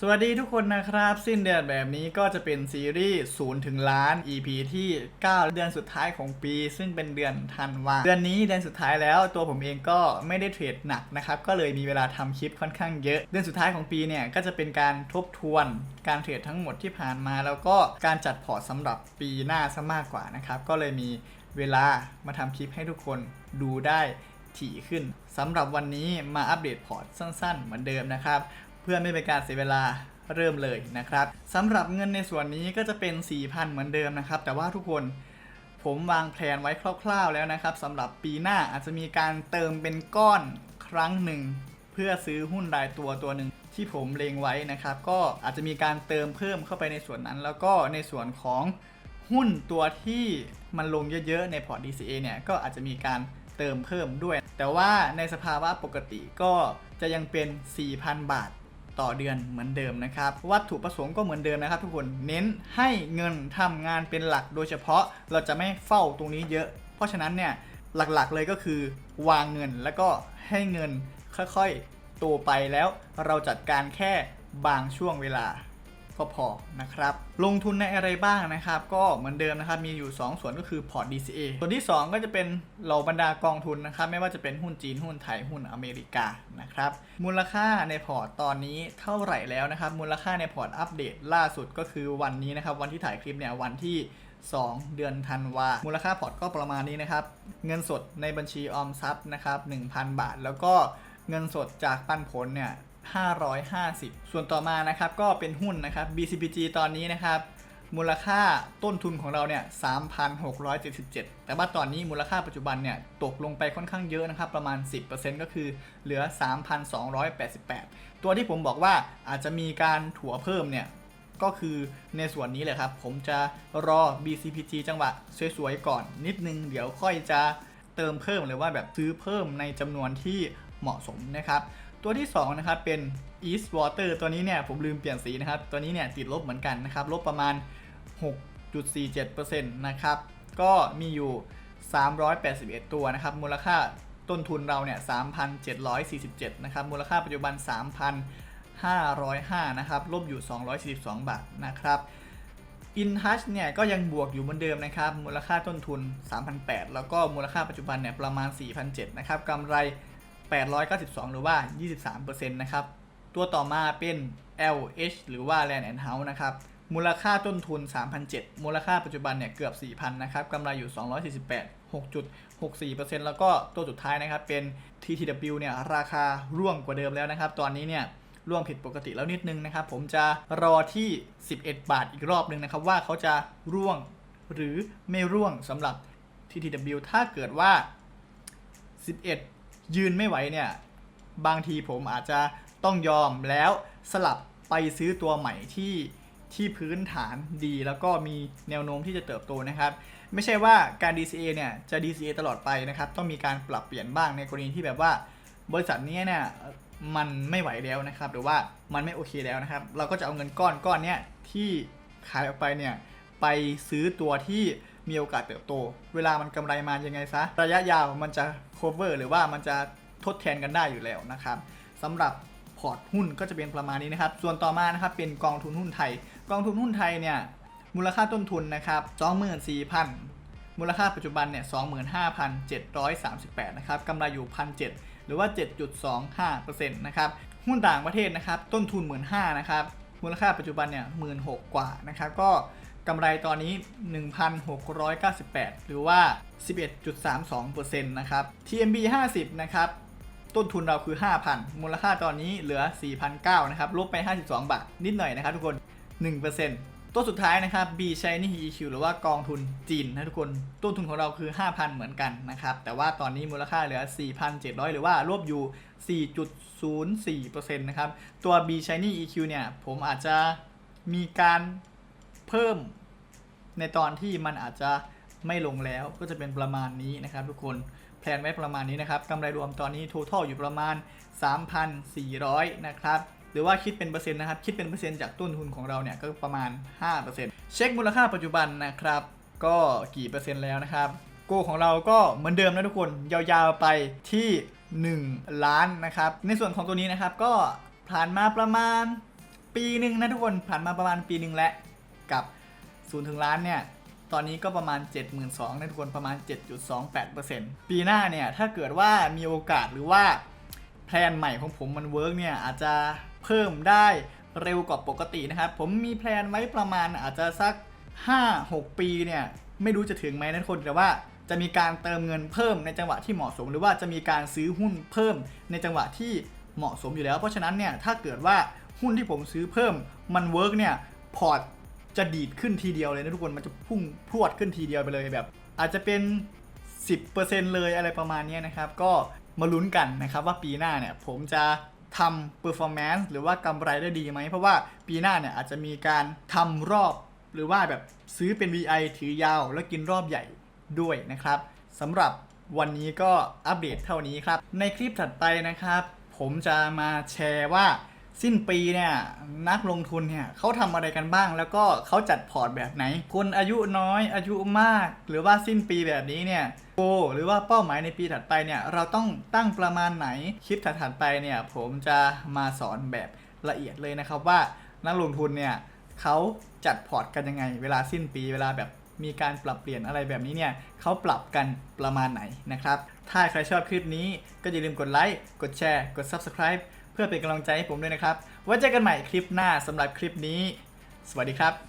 สวัสดีทุกคนนะครับ สิ้นเดือนแบบนี้ก็จะเป็นซีรีส์0ถึงล้าน EP ที่ 9 เดือนสุดท้ายของปี ซึ่งเป็นเดือนธันวาเดือนนี้เดือนสุดท้ายแล้วตัวผมเองก็ไม่ได้เทรดหนักนะครับ ก็เลยมีเวลาทำคลิปค่อนข้างเยอะ เดือนสุดท้ายของปีเนี่ยก็จะเป็นการทบทวนการเทรดทั้งหมดที่ผ่านมา แล้วก็การจัดพอร์ตสำหรับปีหน้าซะมากกว่านะครับก็เลยมีเวลามาทำคลิปให้ทุกคนดูได้ถี่ขึ้นสำหรับวันนี้มาอัปเดตพอร์ตสั้นๆ เหมือนเดิมนะครับ พื่อไม่เป็นการเสียเวลาเริ่มเลยนะครับสำหรับเงินในส่วนนี้ก็จะเป็น 4,000 เหมือนเดิมนะครับ แต่ว่าทุกคนผมวางแผนไว้คร่าวๆแล้วนะครับสำหรับปีหน้าอาจจะมีการเติมเป็นก้อนครั้งหนึ่ง เพื่อซื้อหุ้นรายตัวตัวหนึ่งที่ผมเลงไว้นะครับ ก็อาจจะมีการเติมเพิ่มเข้าไปในส่วนนั้น แล้วก็ในส่วนของหุ้นตัวที่มันลงเยอะๆในพอร์ต DCA เนี่ยก็อาจจะมีการเติมเพิ่มด้วย แต่ว่าในสภาวะปกติก็จะยังเป็น 4,000 บาท ต่อเดือนเหมือนเดิมนะครับ วัตถุประสงค์ก็เหมือนเดิมนะครับ ทุกคนเน้นให้เงินทำงานเป็นหลักโดยเฉพาะเราจะไม่เฝ้าตรงนี้เยอะ เพราะฉะนั้นเนี่ยหลักๆเลยก็คือวางเงินแล้วก็ให้เงินค่อยๆโตไปแล้วเราจัดการแค่บางช่วงเวลา ก็พอนะครับ ลงทุนในอะไรบ้างนะครับ ก็เหมือนเดิมนะครับ มีอยู่ 2 ส่วนก็คือพอร์ต DCA ส่วนที่ 2 ก็จะเป็นเหล่าบรรดากองทุนนะครับ ไม่ว่าจะเป็นหุ้นจีน หุ้นไทย หุ้นอเมริกานะครับ มูลค่าในพอร์ตตอนนี้เท่าไหร่แล้วนะครับ มูลค่าในพอร์ตอัปเดตล่าสุดก็คือวันนี้นะครับ วันที่ถ่ายคลิปเนี่ย วันที่2 เดือนธันวา มูลค่าพอร์ตก็ประมาณนี้นะครับ เงินสดในบัญชีออมทรัพย์นะครับ 1,000 บาท แล้วก็เงินสดจากปันผลเนี่ย 550 ส่วนต่อมานะครับก็เป็นหุ้นนะครับ BCPG ตอนนี้นะครับมูลค่าต้นทุนของเราเนี่ย 3,677 แต่ว่าตอนนี้มูลค่าปัจจุบันเนี่ยตกลงไปค่อนข้างเยอะนะครับ ประมาณ 10%ก็คือเหลือ 3,288 ตัวที่ผมบอกว่าอาจจะมีการถัวเพิ่มเนี่ย ก็คือในส่วนนี้เลยครับ ผมจะรอ BCPG จังหวะสวยๆก่อนนิดนึง เดี๋ยวค่อยจะเติมเพิ่มหรือว่าแบบซื้อเพิ่มในจำนวนที่เหมาะสมนะครับ ตัวที่2นะครับเป็น East Water ตัวนี้เนี่ยผมลืมเปลี่ยนสีนะครับ ตัวนี้เนี่ยติดลบเหมือนกันนะครับ ลบประมาณ 6.47%นะครับ ก็มีอยู่ 381 ตัวนะครับ มูลค่าต้นทุนเราเนี่ย 3,747 นะครับ มูลค่าปัจจุบัน 3,505 นะครับ ลบอยู่ 242 บาทนะครับอินทัชเนี่ยก็ยังบวกอยู่เหมือนเดิมนะครับ มูลค่าต้นทุน3,800แล้วก็มูลค่าปัจจุบันเนี่ยประมาณ4,700นะครับกำไร 892 หรือว่า 23%นะครับ ตัวต่อมาเป็น LH หรือว่า Land and House นะครับ มูลค่าต้นทุน 3,007มูลค่าปัจจุบันเนี่ยเกือบ 4,000 นะครับ กำไรอยู่ 248 6.64%แล้วก็ตัวสุดท้ายนะครับเป็น TTW เนี่ยราคาร่วงกว่าเดิมแล้วนะครับ ตอนนี้เนี่ยร่วงผิดปกติแล้วนิดนึงนะครับ ผมจะรอที่ 11 บาทอีกรอบหนึ่งนะครับ ว่าเขาจะร่วงหรือไม่ร่วงสำหรับ TTW ถ้าเกิดว่า 11 ยืนไม่ไหวเนี่ย บางทีผมอาจจะต้องยอมแล้วสลับไปซื้อตัวใหม่ที่ที่พื้นฐานดีแล้วก็มีแนวโน้มที่จะเติบโตนะครับ ไม่ใช่ว่าการ DCA เนี่ยจะ DCA ตลอดไปนะครับ ต้องมีการปรับเปลี่ยนบ้างในกรณีที่แบบว่า บริษัทนี้เนี่ยมันไม่ไหวแล้วนะครับ หรือว่ามันไม่โอเคแล้วนะครับ เราก็จะเอาเงินก้อนก้อนเนี้ยที่ขายออกไปเนี่ยไปซื้อตัวที่ มีโอกาสเติบโต เวลามันกำไรมายังไงซะ ระยะยาวมันจะ cover หรือว่ามันจะทดแทนกันได้อยู่แล้วนะครับสำหรับพอร์ตหุ้นก็จะเป็นประมาณนี้นะครับ ส่วนต่อมานะครับเป็นกองทุนหุ้นไทย กองทุนหุ้นไทยเนี่ยมูลค่าต้นทุนนะครับ24,000 มูลค่าปัจจุบันเนี่ย25,738นะครับกำไรอยู่ 1,700 หรือว่า 7.25%นะครับหุ้นต่างประเทศนะครับต้นทุน 15,000นะครับมูลค่าปัจจุบันเนี่ย16,000กว่านะครับก็ กำไรตอนนี้ 1,698 หรือว่า 11.32%นะครับ TMB 50 นะครับ ต้นทุนเราคือ 5,000 มูลค่าตอนนี้เหลือ 4,900นะครับ ลบไป 52 บาท นิดหน่อยนะครับทุกคน 1%ตัวสุดท้ายนะครับ B Shiny EQ หรือว่ากองทุนจีนนะทุกคน ต้นทุนของเราคือ 5,000 เหมือนกันนะครับ แต่ว่าตอนนี้มูลค่าเหลือ 4,700 หรือว่าลบอยู่ 4.04%นะครับ ตัว B Shiny EQ เนี่ย ผมอาจจะมีการเพิ่ม ในตอนที่มันอาจจะไม่ลงแล้วก็จะเป็นประมาณนี้นะครับ ทุกคนแพลนไว้ประมาณนี้นะครับกำไรรวมตอนนี้ total อยู่ประมาณ 3,400 นะครับหรือว่าคิดเป็นเปอร์เซ็นต์นะครับคิดเป็นเปอร์เซ็นต์จากต้นทุนของเราเนี่ยก็ประมาณ 5%เช็คมูลค่าปัจจุบันนะครับก็กี่เปอร์เซ็นต์แล้วนะครับโกของเราก็เหมือนเดิมนะทุกคนยาวๆไปที่ 1 ล้านนะครับในส่วนของตัวนี้นะครับก็ผ่านมาประมาณปีหนึ่งนะทุกคนผ่านมาประมาณปีหนึ่งแล้วกับ ศูนย์ถึงล้านเนี่ยตอนนี้ก็ประมาณ 72,000นะทุกคนประมาณ 7.28%ปีหน้าเนี่ยถ้าเกิดว่ามีโอกาสหรือว่าแพลนใหม่ของผมมันเวิร์กเนี่ยอาจจะเพิ่มได้เร็วกว่าปกตินะครับ ผมมีแพลนไว้ประมาณอาจจะสัก 5-6 ปีเนี่ยไม่รู้จะถึงไหมนะทุกคนแต่ว่าจะมีการเติมเงินเพิ่มในจังหวะที่เหมาะสม หรือว่าจะมีการซื้อหุ้นเพิ่มในจังหวะที่เหมาะสมอยู่แล้ว เพราะฉะนั้นเนี่ยถ้าเกิดว่าหุ้นที่ผมซื้อเพิ่มมันเวิร์กเนี่ยพอร์ต จะดีดขึ้นทีเดียวเลยนะทุกคนมันจะพุ่งพรวดขึ้นทีเดียวไปเลยแบบ อาจจะเป็น 10%เลยอะไรประมาณนี้นะครับ ก็มาลุ้นกันนะครับว่าปีหน้าเนี่ยผมจะทำ performance หรือว่ากำไรได้ดีไหม เพราะว่าปีหน้าเนี่ยอาจจะมีการทำรอบ หรือว่าแบบซื้อเป็น VI ถือยาว แล้วกินรอบใหญ่ด้วยนะครับสำหรับวันนี้ก็อัปเดตเท่านี้ครับ ในคลิปถัดไปนะครับ ผมจะมาแชร์ว่า สิ้นปีเนี่ยนักลงทุนเนี่ยเขาทำอะไรกันบ้าง แล้วก็เขาจัดพอร์ตแบบไหน คนอายุน้อยอายุมาก หรือว่าสิ้นปีแบบนี้เนี่ยโกหรือว่าเป้าหมายในปีถัดไปเนี่ยเราต้องตั้งประมาณไหนคลิปถัดๆไปเนี่ยผมจะมาสอนแบบละเอียดเลยนะครับว่านักลงทุนเนี่ยเขาจัดพอร์ตกันยังไง เวลาสิ้นปีเวลาแบบมีการปรับเปลี่ยนอะไรแบบนี้เนี่ยเขาปรับกันประมาณไหนนะครับ ถ้าใครชอบคลิปนี้ก็อย่าลืมกดไลค์กดแชร์กด Subscribe เพื่อเป็นกำลังใจให้ผมด้วยนะครับไว้เจอกันใหม่คลิปหน้าสำหรับคลิปนี้ สวัสดีครับ